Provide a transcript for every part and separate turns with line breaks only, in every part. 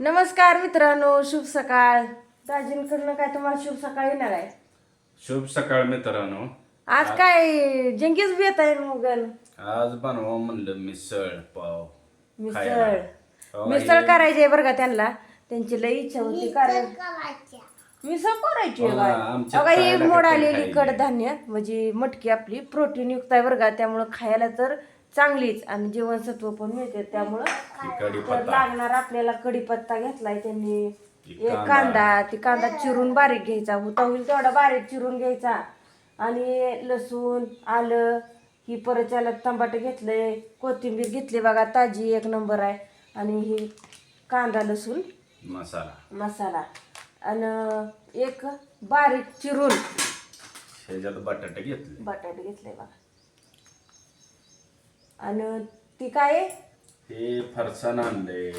नमस्कार मित्रांनो शुभ सकाळ. दाजींकडनं काय तुम्हाला शुभ सकाळ येणार आहे?
शुभ सकाळ मित्रांनो.
आज काय जंगीच बेत आहे मुगल?
आज बनवा म्हणलं मिसळ पाव.
मिसळ.
खायला. हो,
मिसळ करायची आहे बरं का त्यांना? त्यांची लई इच्छा होती कारण मिसळ करायची आहे
हो आमच्या
अगं, ही
खायला
मोड
काहीतरी
आलेली
खायला.
कडधान्य म्हणजे मटकी आपली प्रोटीन युक्त आहे बरं का त्यामुळं खायला तर चांगलीच आणि जीवनसत्व पण मिळते त्यामुळं तर
कढीपत्ता.
लागणार आपल्याला कडीपत्ता घेतलाय त्यांनी. एक
कांदा.
कांदा ती कांदा चिरून बारीक घ्यायचा. होता होईल तेवढा बारीक चिरून घ्यायचा. आणि लसूण आलं ही परत त्याला टमाटर घेतलंय. कोथिंबीर घेतली बघा ताजी एक नंबर आहे. आणि ही कांदा लसूण
मसाला.
मसाला. आणि एक बारीक चिरून.
ह्याच्यात बटाटे घेतले.
बटाटे घेतले बघा. आणि ती काय आहे?
हे फरसाण आणले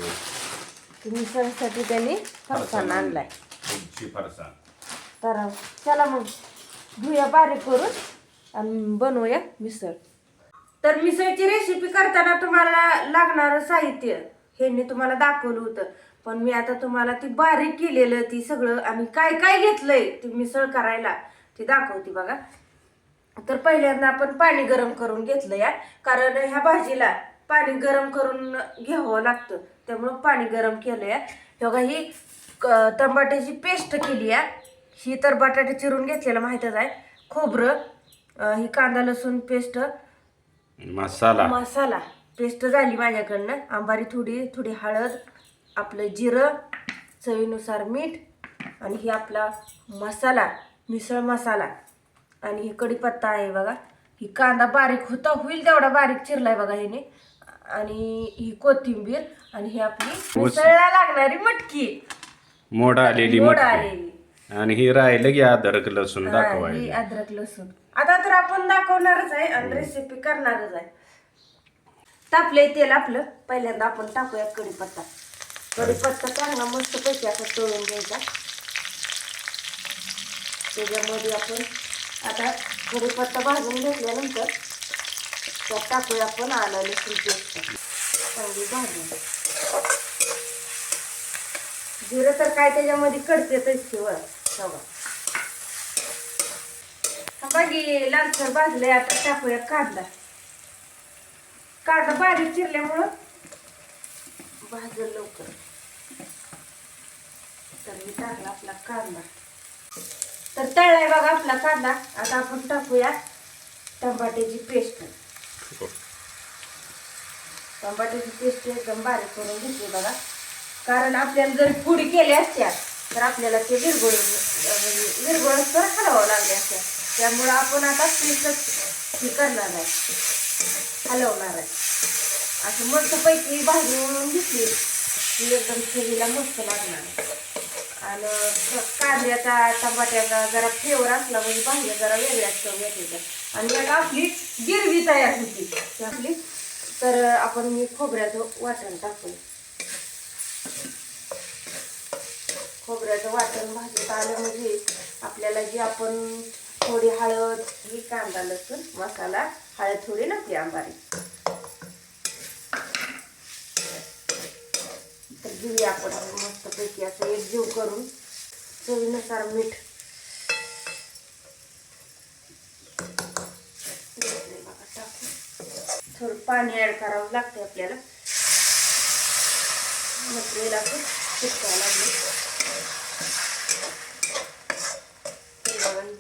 ती मिसळसाठी त्यांनी फरसाण आणलाय.
फरसाण.
तर चला मग घेऊया बारीक करून आणि बनवूया मिसळ. तर मिसळची रेसिपी करताना तुम्हाला लागणारं साहित्य हे मी तुम्हाला दाखवलं होतं. पण मी आता तुम्हाला ती बारीक केलेलं ती सगळं आणि काय काय घेतलंय ती मिसळ करायला ती दाखवते बघा. तर पहिल्यांदा आपण पाणी गरम करून घेतलं या कारण ह्या भाजीला पाणी गरम करून घ्यावं लागतं. त्यामुळं पाणी गरम केलं या बघा ही क- टमाट्याची पेस्ट केली आहे ही तर बटाटे चिरून घेतलेलं माहीतच आहे. खोबरं ही कांदा लसूण पेस्ट.
मसाला.
मसाला. पेस्ट झाली माझ्याकडनं. आंबारी थोडी थोडी हळद आपलं जिरं चवीनुसार मीठ आणि ही आपला मसाला मिसळ मसाला. आणि ही कढीपत्ता आहे बघा. ही कांदा बारीक होता होईल तेवढा बारीक चिरलाय बघा ह्याने. आणि ही कोथिंबीर आणि ही आपली मिसळला लागणारी मटकी.
मोड आलेली
मोड
मटकी.
आलेली.
आणि ही राहिलं की अदरक लसूण
हा, ही
दाखवायची
अद्रक लसूण. आता तर आपण दाखवणारच आहे आणि रेसिपी करणारच आहे. तापले तेल आपलं. पहिल्यांदा आपण टाकूया कढीपत्ता कढीपत्ता चांगला मस्त पैकी असा तळून घ्यायचा. त्याच्यामध्ये आपण आता कढीपत्ता भाजून घेतल्यानंतर त्यात टाकूया आपण आलं लसूण पेस्ट. चांगली भाजून. जिरं तर काय त्याच्यामध्ये कडतेच किंवा सगळं बाकी लालसर भाजले आता टाकूया कांदा. कांदा बारीक चिरल्यामुळं भाजल लवकर. तर मी टाकला आपला कांदा. तर तळलाय बघा आपला कांदा. आता आपण टाकूया टमाट्याची पेस्ट. टमाट्याची पेस्ट एकदम बारीक करून घेतली बघा. कारण आपल्याला जर पुडी केल्या असत्या तर आपल्याला ते विरगुळ विरगुळ तर हलवावं लागले असत्या त्यामुळं आपण आता पेस्टच हे करणार आहे. हलवणार आहे. असं मस्त पैकी भाजून घेतली. की एकदम चवीला मस्त लागणार आहे. आणि कांद्याचा टमाट्याचा जरा फ्लेवर असला म्हणजे भाज्या जरा वेगळ्याच चव येते आणि याला आपली गिरवी तयार होती. ती आपली. तर आपण मी खोबऱ्याचं वाटण टाकू खोबऱ्याचं वाटण भाजत आलं म्हणजे आपल्याला जी आपण थोडी हळद ही कांदा लसूण मसाला हळद थोडी नकली आंबारी. घेऊया आपण. मस्त पैकी असं एक जीव करून चवीनुसार मीठ. थोडं पाणी ऍड करावं लागतं आपल्याला. मटेरियल असं शिकवायला लागले. आपण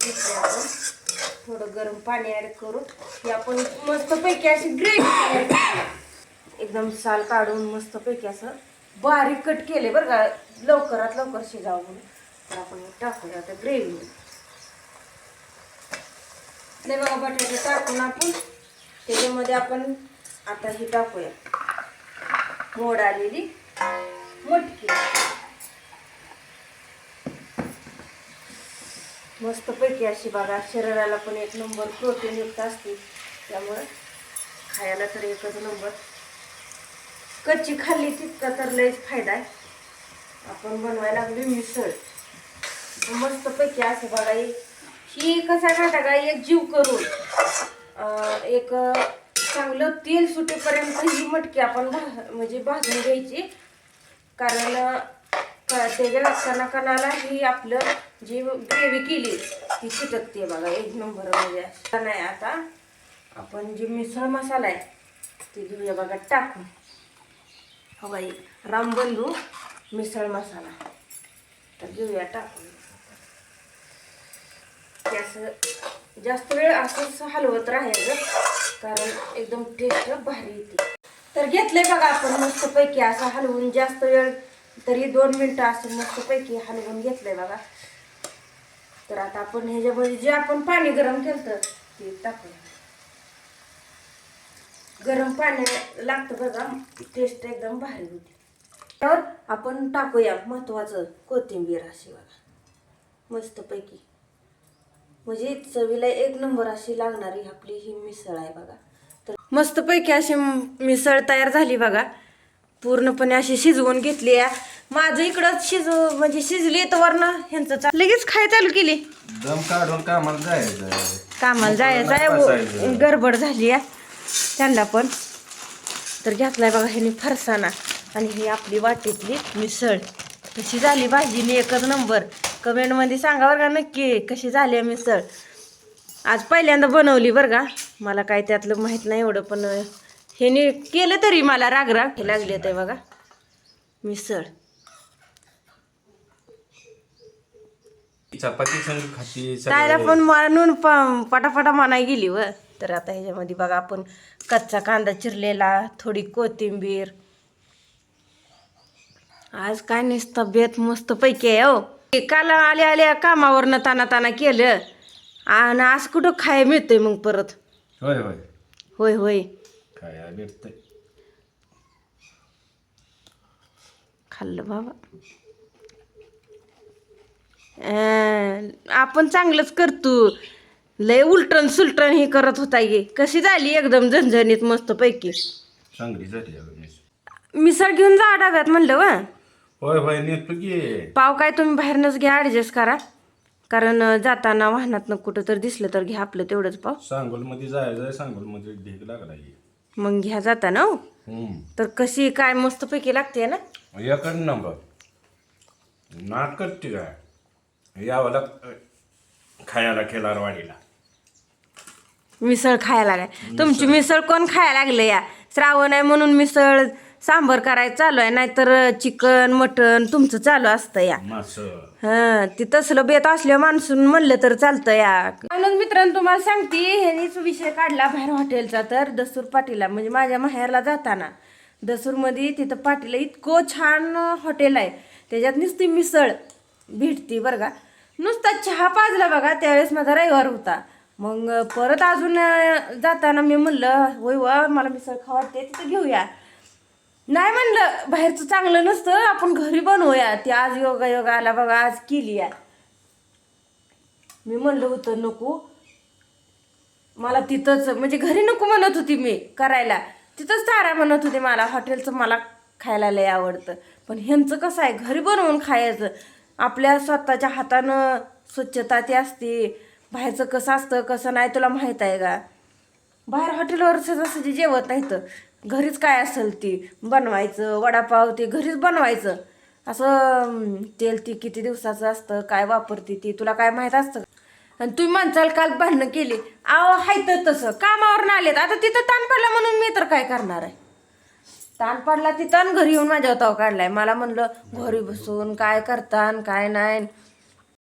थोडं गरम पाणी ऍड करून की आपण मस्त पैकी अशी ग्रेव्ही एकदम साल काढून मस्त पैकी असं बारीक कट केले बरं का? लवकरात लवकर शिजावं म्हणून. तर आपण टाकूया आता ग्रेव्ही नाही बघा बटाटे टाकून आपण त्याच्यामध्ये आपण आता ही टाकूया. मोड आलेली मटकी. मस्तपैकी अशी बघा शरीराला पण एक नंबर प्रोटीन युक्त असते. त्यामुळे खायला तर एकच नंबर कच्ची खाल्ली तितका तर लयच फायदा आहे. आपण बनवायला लागलो मिसळ. मस्त पैकी असं बघा ही ही कसा घाटा का? एक जीव करून एक चांगलं तेल सुटेपर्यंत ही मटकी आपण भा म्हणजे भाजून घ्यायची. कारण त्याच्या लागताना कणाला ही आपलं जी ग्रेव्ही केली ती चिटकते बघा एक नंबर म्हणजे नाही आता आपण जी मिसळ मसाला आहे ती घेऊया बघा टाकून. हो बाई रामबंधू मिसळ मसाला. तर घेऊया टाकून. ते असं जास्त वेळ असंच हलवत राहायचं कारण एकदम टेस्ट भारी येते. तर घेतलंय बघा आपण मस्तपैकी असं हलवून जास्त वेळ तरी दोन मिनटं असं मस्तपैकी हलवून घेतलंय बघा. तर आता आपण ह्याच्यामध्ये जे आपण पाणी गरम केलं ते टाकूया. गरम पाणी लागतं बघा. टेस्ट एकदम भारी होती. तर आपण टाकूया महत्वाचं कोथिंबीर अशी बघा. मस्तपैकी. म्हणजे चवीला एक नंबर अशी लागणारी आपली ही मिसळ आहे बघा. तर मस्तपैकी अशी मिसळ तयार झाली बघा. पूर्णपणे अशी शिजवून घेतली आहे. माझं इकडं शिज म्हणजे शिजली तर वरनं ह्यांचं लगेच खाय चालू केली.
दम काढून कामाला जायचं.
कामाला जायचं आहे
बसायचं.
व- गडबड झाली आहे. त्यांना पण. तर घेतलाय बघा ह्यानी फरसाणा आणि ही आपली वाटीतली मिसळ. कशी झाली भाजीने एकच नंबर. कमेंटमध्ये सांगा बरं का नक्की कशी झाली आहे मिसळ? आज पहिल्यांदा बनवली बरं का. मला काय त्यातलं माहीत नाही एवढं पण ह्याने केलं तरी मला रागराग हे लागले ते बघा. मिसळ.
चपाती खाती
तायला पण म्हणून प- पटापटा म्हणाय गेली व. तर आता ह्याच्यामध्ये बघा आपण कच्चा कांदा चिरलेला थोडी कोथिंबीर. आज काय नाही तब्येत मस्त पैकी आहे हो. काल आल्या आल्या कामावरनं ताना ताना केलं. आणि आज कुठं खाय मिळतंय मग परत?
होय होय.
होय होय.
भेटतंय
खाल्लं बाबा. अं, आपण चांगलंच करतो. लय उलटण सुलटण ही करत होता गे कशी झाली एकदम झणझणीत मस्त पैकी?
चांगली झाली अगं मिसळ.
घेऊन जा डाब्यात म्हणलं वा.
होय होय नेतो की.
पाव काय तुम्ही बाहेरनंच घ्या ॲडजस्ट करा. कारण अं, जाताना वाहनातनं कुठं तर दिसलं तर घ्या आपलं तेवढंच पाव.
सांगोलमध्ये जायचं सांगोलमध्ये ढीग लागला.
मग घ्या जाताना हो.
हम्म.
तर कशी काय मस्तपैकी लागते ना?
एकच नंबर. नाट करते काय? यावं लाग खायला खेळारवाडीला
मिसळ खायला काय तुमची मिसळ कोण खायला लागलं या? श्रावण आहे म्हणून मिसळ सांबर करायचं चालू आहे नाहीतर चिकन मटन तुमचं चालू असतं या. हा ती तसलं बेत असल्या माणसून म्हणलं तर चालतं या. म्हणून मित्रांनो तुम्हाला सांगते ह्यानीच विषय काढला बाहेर हॉटेलचा तर दसूर पाटीला म्हणजे माझ्या माहेरला जाताना दसूरमध्ये तिथं पाटीला इतकं छान हॉटेल आहे त्याच्यात नुसती मिसळ भेटती बरं का. नुसता चहा पाजला बघा त्यावेळेस माझा रविवार होता. मग परत अजून जाताना मी म्हणलं होय व मला मिसळ खावाटे तिथं घेऊया. नाही म्हणलं बाहेरचं चांगलं नसतं आपण घरी बनवूया ती आज योगा योगा आला बघा आज केली आहे मी म्हणलं होतं नको. मला तिथंच म्हणजे घरी नको म्हणत होती मी करायला. तिथंच तारा म्हणत होती मला हॉटेलचं मला खायला लय आवडतं. पण ह्यांचं कसं आहे घरी बनवून खायचं. आपल्या स्वतःच्या हातानं स्वच्छता ती असते. बाहेरचं कसं असतं कसं नाही तुला माहीत आहे का? बाहेर हॉटेलवर जसं जे जेवत नाही तर घरीच काय असेल ती? बनवायचं वडापाव ते घरीच बनवायचं. असं तेल ती किती दिवसाचं असतं काय वापरते ती तुला काय माहीत असतं आणि तुम्ही म्हणचाल काल भांडणं केली. आहो हाय तर तसं. कामावरून आलेत. आता तिथं ताण पडला म्हणून मी तर काय करणार आहे? ताण पडला तिथं ताण घरी येऊन माझ्या ताव काढलाय. मला म्हणलं घरी बसून काय करतान काय नाही.